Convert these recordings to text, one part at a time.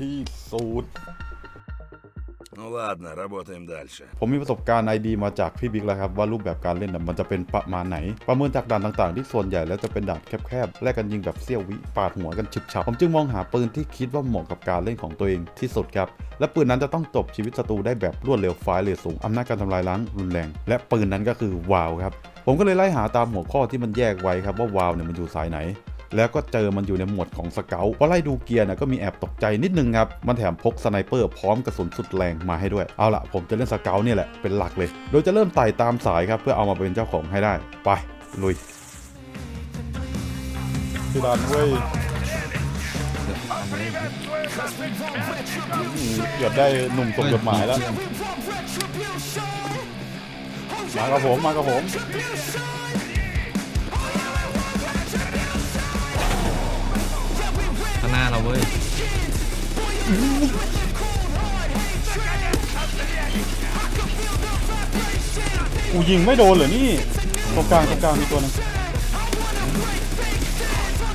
ที่สุด Ну ладно, работаем дальше. ผมมีประสบการณ์ไอดีมาจากพี่บิ๊กแล้วครับ ว่ารูปแบบการเล่นน่ะมันจะเป็นประมาณไหน ประเมินจากด่านต่างๆ ที่ส่วนใหญ่แล้วจะเป็นด่านแคบๆแลกกันยิงแบบเสี้ยววิปาดหัวกันฉึบฉับผมจึงมองหาปืนที่คิดว่าเหมาะกับการเล่นของตัวเองที่สุดครับ และปืนนั้นจะต้องจบชีวิตศัตรูได้แบบรวดเร็วไฟล์เรทสูงอำนาจการทำลายล้างรุนแรง และปืนนั้นก็คือวาวครับ ผมก็เลยไล่หาตามหัวข้อที่มันแยกไว้ครับว่าวาวเนี่ยมันอยู่สายไหน แล้วก็เจอมันอยู่ในหมวดของสเกลพอไล่ดูเกียร์นะก็มีแอบตกใจนิดนึงครับ มันแถมพกสไนเปอร์พร้อมกระสุนสุดแรงมาให้ด้วย เอาละผมจะเล่นสเกลเนี่ยแหละเป็นหลักเลย โดยจะเริ่มไต่ตามสายครับเพื่อเอามาเป็นเจ้าของให้ได้ ไปลุยพี่ดันเว้ยเกือบได้หนุ่มส่งจดหมายแล้ว มากับผม มากับผม น้าเราเว้ยกูยิงไม่โดนเหรอนี่ตรงกลางตรงกลางมีตัวหนึง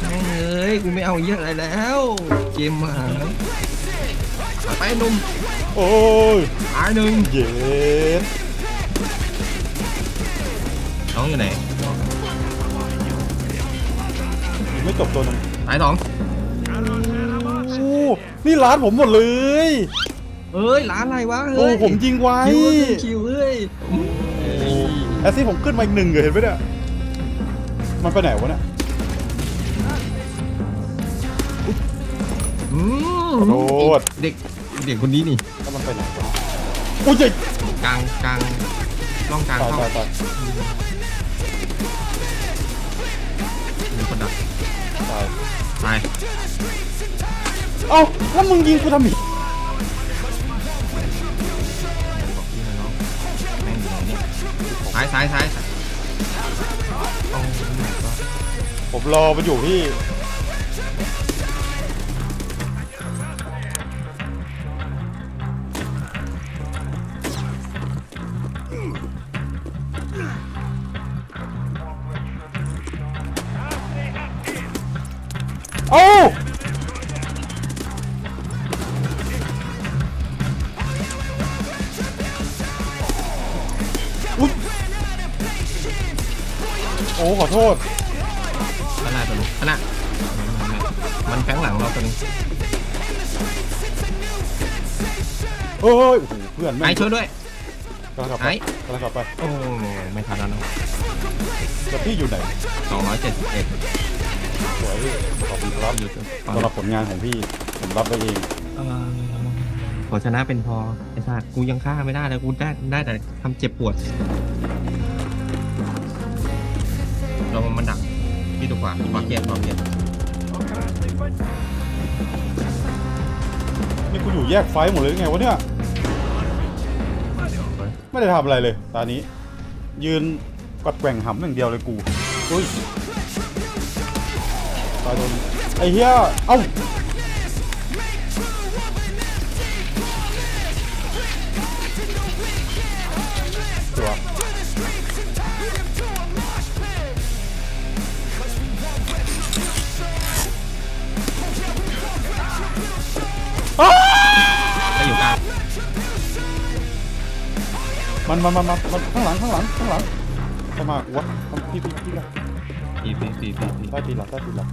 แม่งเอ้ยกูไม่เอาเยอะอะไรแล้วเกมมาไปหนุ่มโอ้ยตายหนึ่งเย็นน้องอยู่ไหนยังไม่จบตัวหนึงตายสองโอ้ นี่ร้านผมหมดเลยเอ้ยร้านอะไรวะโอ้เฮ้ยผมยิงไว้คิวเอ้ยคิวเอ้ยแอสซี่ผมขึ้นมาอีกหนึ่งเหรอเห็นไหมเนี่ยมันไปไหนวะเนี่ยอืมขอโทษเด็กเด็กคนนี้นี่แล้วมันไปไหนวะโอ้ยเจ๊กลางกลางร่องกลางตายเข้าตายตายมีคนดักตายตาย เอ้าแล้วมึงยิงกูทำไมบอกพี่นะน้องแม่งอยู่ไหนเนี่ยซ้ายซ้ายซ้ายโอ้ my god ผมรอมันอยู่พี่ เฮ้ยโอ้โหเพื่อนไอ้แม่งช่วยด้วย กำลังกลับไปไอ้ กำลังกลับไปโอ้ไม่ทันแล้วนะแล้วพี่อยู่ไหนสองร้อยเจ็ดสิบเอ็ดสวยพี่ขอบคุณครับอยู่ตอนสำหรับผลงานของพี่ผมรับไปเองเอ่อขอชนะเป็นพอไอ้สัตว์กูยังฆ่าไม่ได้เลยกูได้ได้แต่ทำเจ็บปวดเรามันดักพี่ดูขวาขวาเกียร์ขวาเกียร์นี่กูอยู่แยกไฟท์หมดเลยหรือไงวะเนี่ย ไม่ได้ทำอะไรเลย ตอนนี้ ยืนกัดแกว่งหำอย่างเดียวเลยกูอุ้ยตายโดนไอ้เหี้ย เอ้าตัวอ้า มันมันมันมันมันข้างหลังข้างหลังข้างหลังเข้ามากูวะพี่พี่พี่ละปีปีปีปีปีใต้ตีนหลังใต้ตีนหลัง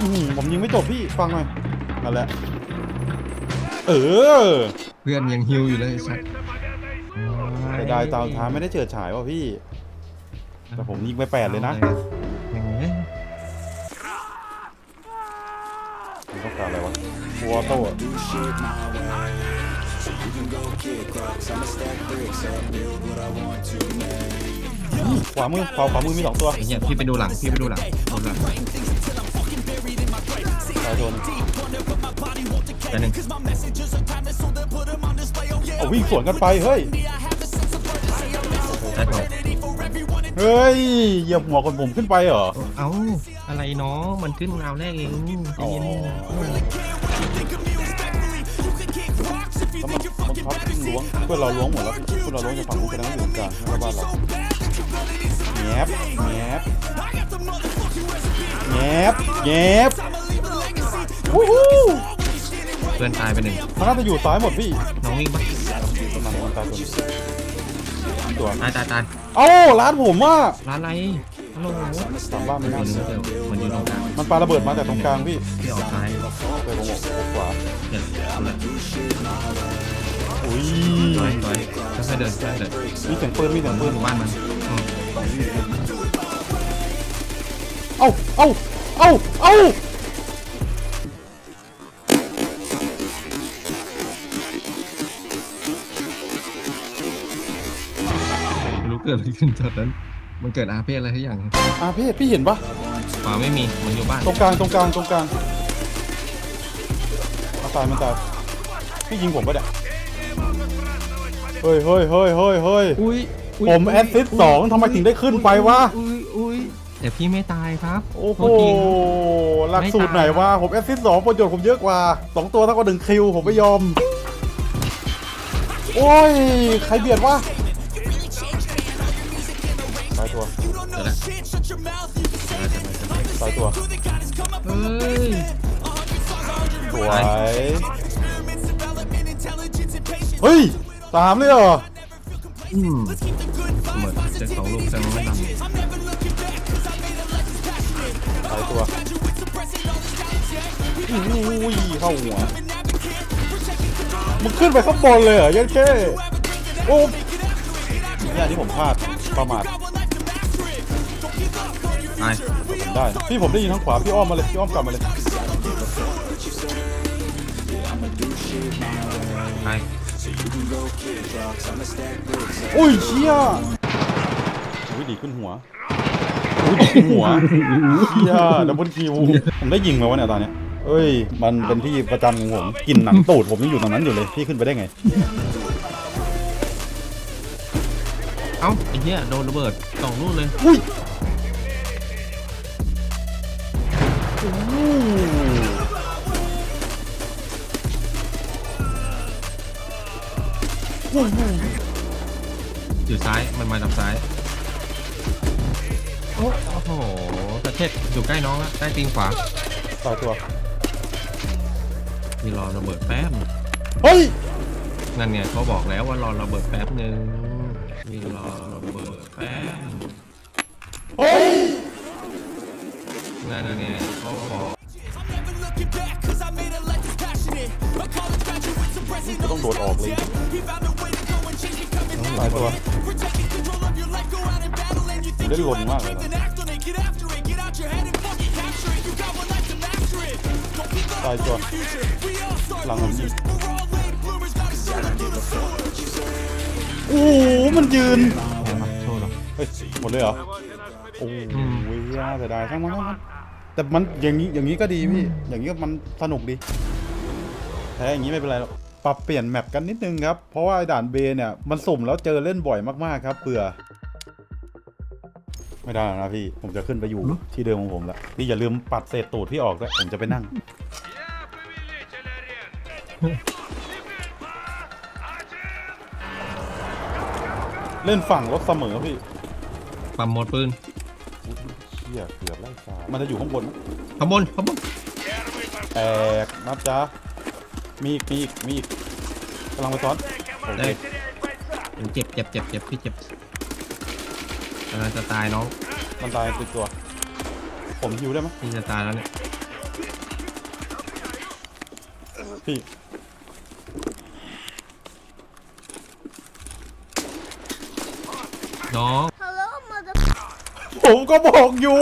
อืมผมยิงไม่จบพี่ฟังหน่อยนั่นแหละเออเพื่อนยังฮิวอยู่เลยไอ้สัตว์แต่ได้ตามท้ายไม่ได้เจิดฉายว่ะพี่ แต่ผมยิงไปแปดเลยนะแม่งเอ้ยผมต้องการอะไรวะวอโต้อะ อืมขวามือขวาขวามือมีสองตัวไอ้เหี้ยพี่ไปดูหลังพี่ไปดูหลังดูหลังตายโดนแต่หนึ่งเอาวิ่งสวนกันไปเฮ้ยได้สองเฮ้ยเหยียบหัวคนผมขึ้นไปเหรอ เอ้าอะไรเนาะมันขึ้นราวแรกเองใจอ๋อเย็นแล้ เพื่อนเราล้วงหมดแล้วเพื่อนเราล้วงจากฝั่งนู้นไปทางนู้นกลางแล้วบ้านเราแงบแงบแงบแงบวู้ฮู้เพื่อนตายไปหนึ่งมันน่าจะอยู่ซ้ายหมดพี่น้องวิ่งปะประมาณมันตายตัวนี้ตัวตายตายตายเอ้าร้านผมว่าร้านอะไรฮัลโหลสามบ้านไม่มัน่านอยู่เดี๋ยวมันอยู่ตรงกลางมันปาระเบิดมาจากตรงกลางพี่พี่ออกซ้ายไปผมบอกขวาเดี๋ยวเอุ้ยถอยถอยค่อยๆเดินค่อยๆเดินมีเสียงปืนมีเสียงปืนหมู่บ้านมันอืมเอ้าเอ้าเอ้าเอ้าไม่รู้เกิดอะไรขึ้นตอนนั้น มันเกิดอาเพศอะไรทุกอย่างอาเพศพี่เห็นปะขวาไม่มีมันอยู่บ้านตรงกลางตรงกลางตรงกลางมันตายมันตายพี่ยิงผมปะเนี่ย เฮ้ยเฮ้ยเฮ้ยเฮ้ยเฮ้ยอุ้ยผมแอสซิสต์สองทำไมถึงได้ขึ้นไปวะ อุ้ยอุ้ยแต่พี่ไม่ตายครับโอ้โหทษทีหลักสูตรไหนวะ ผมแอสซิสต์สองประโยชน์ผมเยอะกว่าสองตัวเท่ากับหนึ่งคิว ผมไม่ยอม โอ้ย ใครเบียดวะตายตัวเดี๋ยวนะตายตัวเฮ้ย สวย เฮ้ย สามเลยเหรออืมเหมือนเจ็ดสองลูกแซงไม่นตายตัวอุ้ยเข้าหัวมึงขึ้นไปข้างบนเลยเหรอยันเค้โอ้เนี่ยที่ผมพลาดประมาทำตายผมได้นะพี่ผมได้ยินทางขวาพี่อ้อมมาเลยพี่อ้อมกลับมาเลยตาย อุ้ยเชี่ยอุ้ยดีขึ้นหัวอุ้ยดีขึ้นหัวเชี่ยดับเบิลคิวผมได้ยิงมาวะเนี่ยตอนเนี้ยเอ้ย มันเป็นที่ประจำของผมกลินหนังตูดผมยังอยู่ตรงนั้นอยู่เลยพี่ขึ้นไปได้ไง เอ้าไอ้เหี้ยโดนระเบิดสองลูกเลยอุ้ยโอ้ โหอยู่ซ้ายมันมาทางซ้าย โอ้โหประเทศอยู่ใกล้น้องแล้วใกล้ตีนขวาตายตัว มีรอระเบิดแป๊บเฮ้ย นั่นไงเขาบอกแล้วว่ารอระเบิดแป๊บหนึ่งมีรอระเบิดแป๊บเฮ้ย นั่นไงเขาบอก ต้องโดดออกเลยตายตัวผมได้ลนมากเลยนะตายตัวหลังผมยิงโอ้โหมันยืนเอามาโทษหรอเฮ้ยหมดเลยเหรอ โอ้ยน่าเสียดายช่างมันช่างมันแต่มันอย่างนี้อย่างนี้ก็ดีพี่ อย่างนี้ก็มันสนุกดี แพ้อย่างนี้ไม่เป็นไรหรอกปรับเปลี่ยนแมปกันนิดนึงครับ เพราะว่าไอ้ด่านเบเนี่ยมันสุ่มแล้วเจอเล่นบ่อยมากๆครับเบื่อ ไม่ได้แล้วนะพี่ ผมจะขึ้นไปอยู่ที่เดิมของผมละพี่อย่าลืมปัดเศษตูดพี่ออกด้วยผมจะไปนั่ง เล่นฝั่งรถเสมอพี่ปั๊มหมดปืนเชี่ยเกือบไล่ฟ้ามันจะอยู่ข้างบนนะขางบวนขางบวนแตกนับจ้า มีอีกมีอีกมีอีกกำลังไปซ้อนโอเคได้เจ็บเจ็บเจ็บเจ็บพี่เจ็บกำลังจะตายน้องมันตายติดตัว ผมฮิวได้ไหมพี่จะตายแล้วเนี่ยพี่น้อง Hello, mother. ผมก็บอกอยู่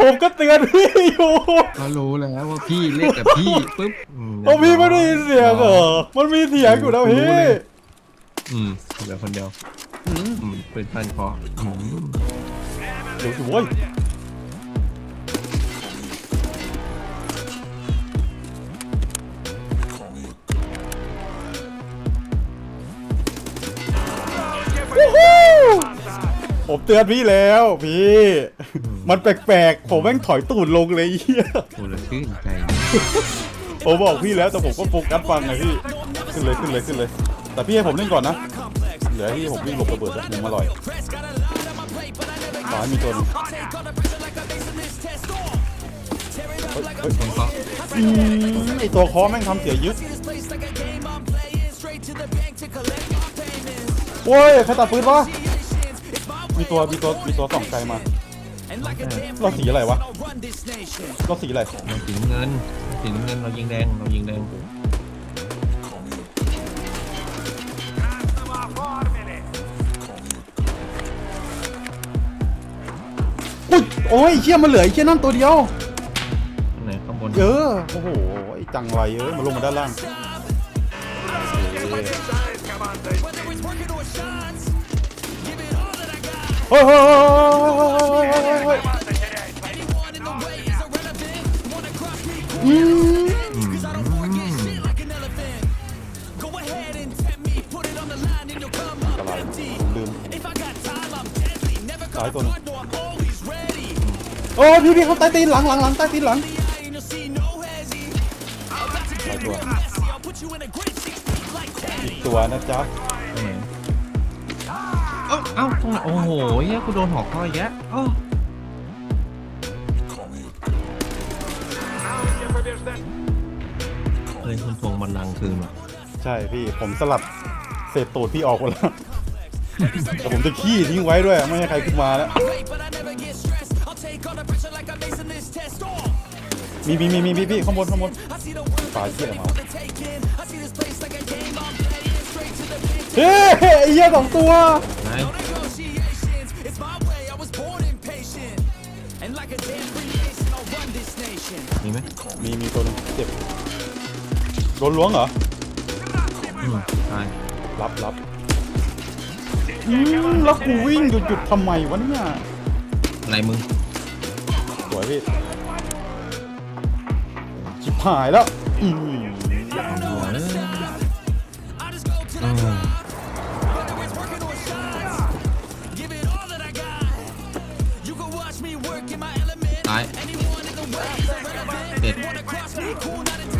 ผมก็เตือนพี่อยู่ ก็รู้แล้วว่าพี่เล่นกับพี่ปุ๊บอืม โอ้พี่ไม่ได้ยินเสียงเหรอ มันมีเสียงอยู่นะพี่รู้เลยอืมเหลือคนเดียวอืมอืมเป็นพันคออืมเดี๋ยวสิเว้ยวู้ฮู้ผมเตือนพี่แล้วพี่ มันแปลกๆ ผมแม่งถอยตูดลงเลยเฮียโอ้เลยขึ้นใจ ผมบอกพี่แล้วแต่ผมก็โฟกัสฟังไงพี่ ขึ้นเลยขึ้นเลยขึ้นเลย แต่พี่ให้ผมเล่นก่อนนะ เหลือที่ผมวิ่งหลบระเบิดแล้วมุมอร่อยขอให้มีตัวนึงคนเคาะอืมไอตัวคอแม่งทำเสียยึดโอ้ยใครตัดปืนวะมีตัวมีตัวมีตัวสองไกลมาเราสีอะไรวะเราสีอะไรเราสีน้ำเงิน สีน้ำเงินเรายิงแดงเรายิงแดงอุ้ยโอ้ยเชี่ยมันเหลือไอ้เชี่ยนั่นตัวเดียวข้างไหนข้างบนเออโอ้โหไอ้จังไรเอ้ยมาลงมาด้านล่างเฮ้ยเฮ้ยเฮ้ยเสายตัวหนึงโอ้พี่พี่เขาใต้ตีนหลังหลังหลังใต้ตีนหลังหลายตัวอีกตัวนะจ๊ะเอ้าเอ้าตรงไหนโอ้โหเฮียกูโดนหอกเข้อีกแล้ว เอ้าเฮ้ยคุณทวงบันลังก์คืนว่ะใช่พี่ผมสลัดเศษตูดพี่ออกหมดแล้วแต่ผมจะขี้ทิ้งไว้ด้วย ไม่ให้ใครขึ้นมาแล้ว มีมีมีมีมีพี่ข้างบนข้างบนปลาเชี่ยมาเฮ้ยไอ้เหี้ยสองตัว ไหน มีไหมมีมีตัวหนึงเจ็บโดนล้วงเหรอ อืมใช่รับรับอืมแล้วกูวิ่งหยุดหยุดทำไมวะเนี่ยอะไรมึงสวยพี่ชิบหายแล้วอืม เด็ด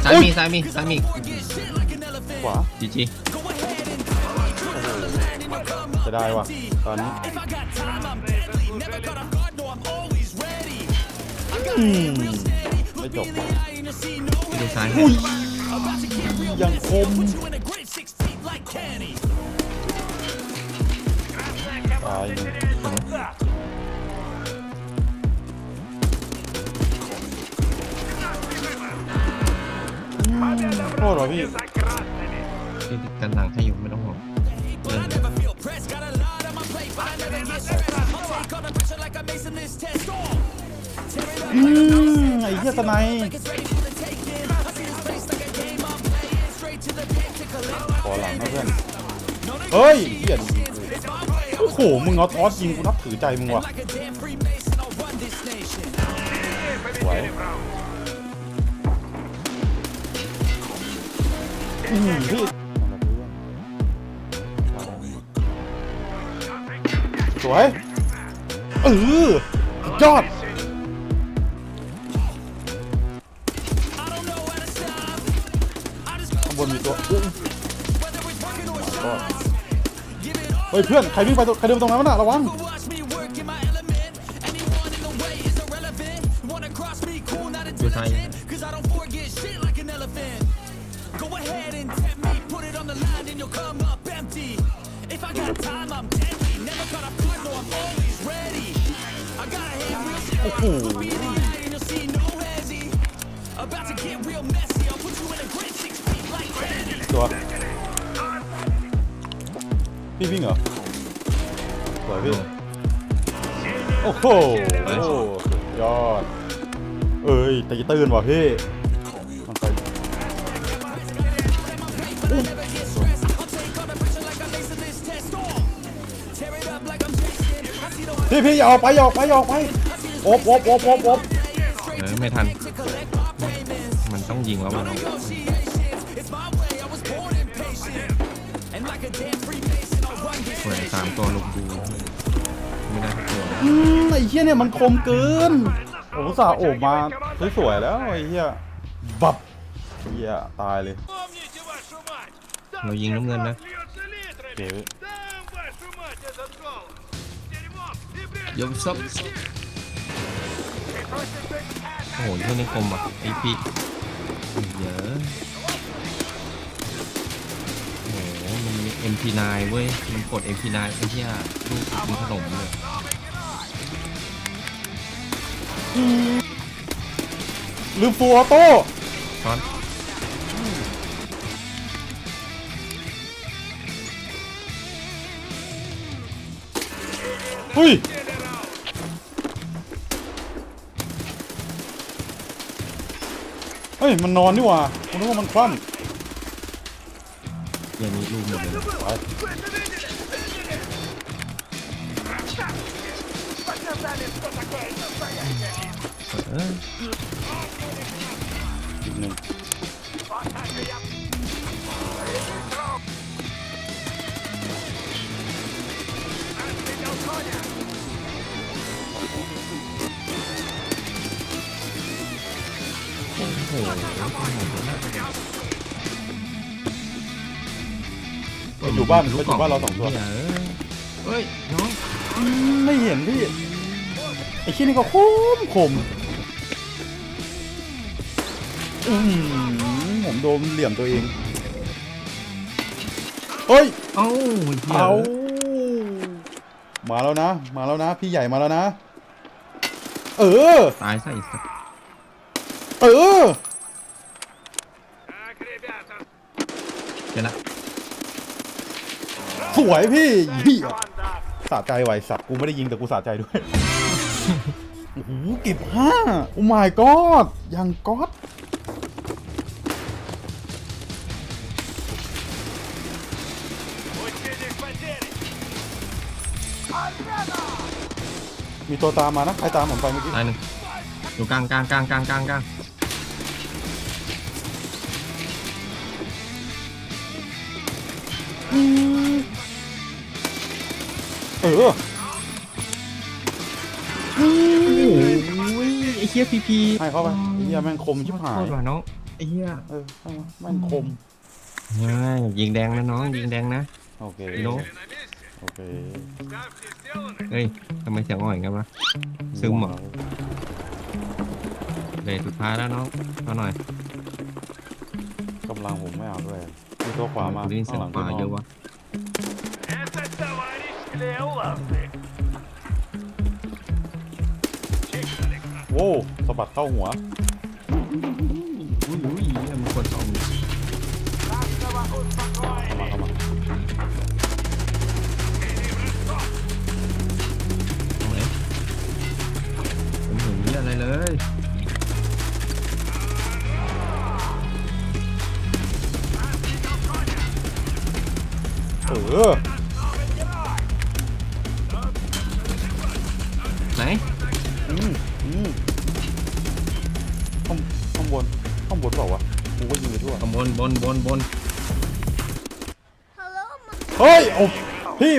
ซ้ายมีซ้ายมีซ้ายมีขวาจีจีจะได้ว่ะตอนนี้อืมไม่จบว่ะดูซ้ายให้อุ้ยยังคมตาย ษเหรอพี่ที่กันหลังให้อยู่ไม่ต้องห่วงเดินเลยอืมไอ้เหี้ยสไนยขอหลังนะเพื่อน เฮ้ยเหี้ยโอ้โห มึงเอาทอสยิงกูนับถือใจมึงว่ะไหว สวยเออยอด ข้างบนมีตัวเฮ้ยเพื่อน ใครวิ่งไปใครเดินไปตรงนั้นวะน่ะระวังดูซ้าย โอ้โหตัวพี่วิ่งเหรอสวยพี่ โอ้โหสุดยอด เอ้ยตีตื่นว่ะพี่ พี่พี่อย่าออกไปอย่าออกไปอย่าออกไปโอบโอบโอบโอบโอบเออไม่ทัน มันต้องยิงแล้วมันสวยสามตัวลงดูไม่ได้ตัวอืมไอ้เหี้ยเนี่ยมันคมเกินโอ้สาโอบมาสวยๆแล้วไอ้เหี้ยบับเหี้ยตายเลยเรายิงน้ำเงินนะเดี๋ยว ยมซับโอ้โหช่วงนี้คมอะไอพีเยอะโอ้โหมันมี MP9 เว้ยมันกด MP9 ไอ้เหี้ยลูกกินขนมเลยลืมฟูออโต้ช้อนเฮ้ย ย มันนอนนี่หว่าผมนึกว่ามันคว่อย่างนี้ลูกหมดเลยำไปเออ อีกหนึ่ง โอ้โหโอ้โหไปอยู่บ้านไปอยู่บ้านเราสองตัวเหี้ยเอ้ยเฮ้ยน้องอืมไม่เห็นพี่ ไอ้ขี้นี่ก็คมคมอืมผมโดนเหลี่ยมตัวเองเฮ้ย เอ้าเหี้ยเอา มาแล้วนะ มาแล้วนะ พี่ใหญ่มาแล้วนะ เออ ตายซะอีกสัก เออเนะสวยพี่เหี้ยสะใจไหวสับกูไม่ได้ยิงแต่กูสะใจด้วย โอ้โหเก็บห้าโอ้ my god ยังก๊อดมีตัวตามมานะ ใครตามผมไปเมื่อกี้หนึ่งอยู่กลางกลางกลางกลางกลางกลาง เออไอ้เฮียพีพีให้เข้าไปเฮียแม่งคมชิบหายน้องเฮียเออมาแม่งคม ง่ายยิงแดงนะน้องยิงแดงนะโอเค โลโอเคเฮ้ยทำไมเสียงอ่อยกันวะ ซึมหรอ เลยสุดท้ายแล้วน้องเอาหน่อยกำลังผมไม่เอาด้วย มีตัวขวามา ได้ยินเสี ข้าย ง ง หลัง ขวาเยอะวะ Этот товарищ Клеолавны. Чисто, Александр. โว้วสะบัดเข้าหัว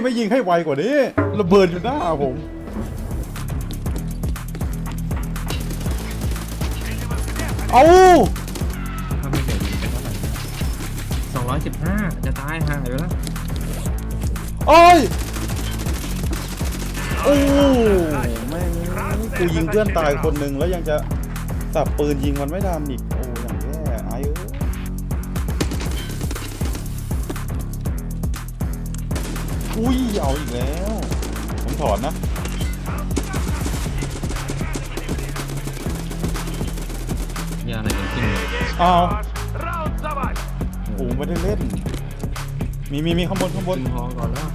ไม่ยิงให้ไวกว่านี้ระเบิดอยู่หน้าผมเอาถ้าไม่เป็นเป็นเท่าไหร่สองร้อยสิบห้าจะตายห่าอยู่แล้วโอ้ยโอ้แม่งกูยิงเพื่อนตายคนหนึ่งแล้วยังจะสับปืนยิงมันไม่ทันอีก อุ้ยเอาอีกแล้ว ผมถอนนะยาอะไรกันขึ้นเอาผมไม่ได้เล่น มีมีมีข้างบนข้างบนขึ้นพอก่อนแล้ว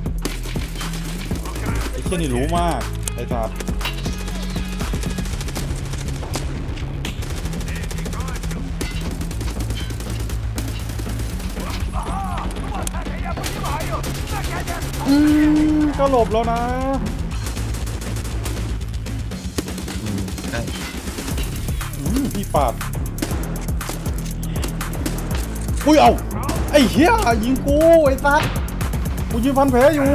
ไอ้เช่ยนี่รู้มากไอ้ตา อืมก็หลบแล้วนะมใกล้อืมพี่ปาดอุ้ยเอาไอ้เหี้ยยิงกูไอ้สัดกูยิงพันแผลอยู่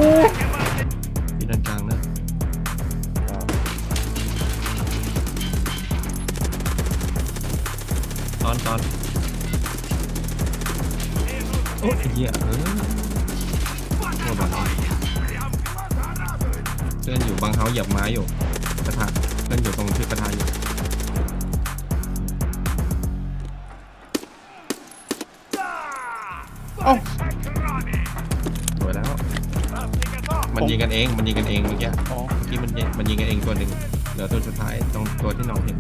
ระวังเล่นอยู่บางเฮาเหยียบไม้อยู่กระทะเล่นอยู่ตรงที่กระทะอยู่เอ้าสวยแล้ว มันยิงกันเอง มันยิงกันเองเมื่อกี้เมื่อกี้มันยิงมันยิงกันเองตัวหนึ่งเหลือตัวสุดท้ายตรงตัวที่น้องเห็น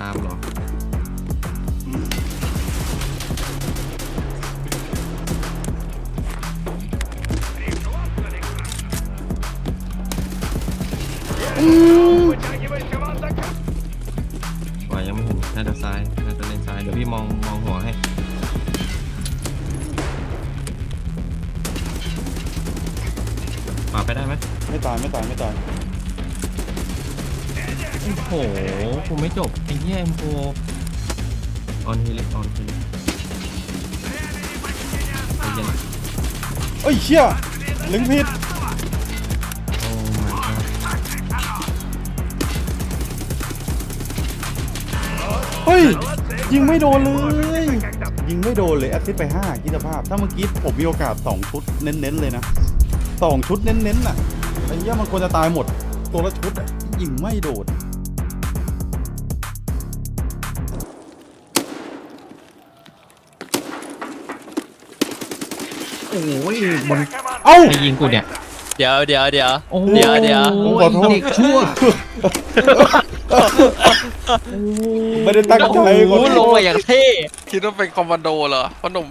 ตามหรอว่ายังไม่เห็นน่าจะซ้ายน่าจะเลนซ้าย เดี๋ยวพี่มองมองหัวให้ปาไปได้ไหมไม่ตายไม่ตายไม่ตาย โอ้โหผมไม่จบไอ้เหี้ยเอ็มโฟออนฮิลิออนฮิลิไอ้เหี้ยเอ้ยเชี่ยลิงผิดโอ้ my god เฮ้ย ยิงไม่โดนเลย ยิงไม่โดนเลยแอสซิสไป5คิดสภาพ ถ้าเมื่อกี้ผมมีโอกาส 2 ชุดเน้นๆเลยนะ 2 ชุดเน้นๆน่ะไอ้เหี้ยมันควรจะตายหมด ตัวละชุดอะยิงไม่โดน โอ้ยบนเอ้า ใครยิงกูเนี่ย เดี๋ยวเดี๋ยวเดี๋ยวโอ้เดี๋ยวเดี๋ยวผมขอโทษ เด็กชั่วไม่ได้ตั้งใจโอ้ขอโหโทลงษมาอย่างเท่คิดว่าเป็นคอมมานโดเหรอพ่อหนุ่ม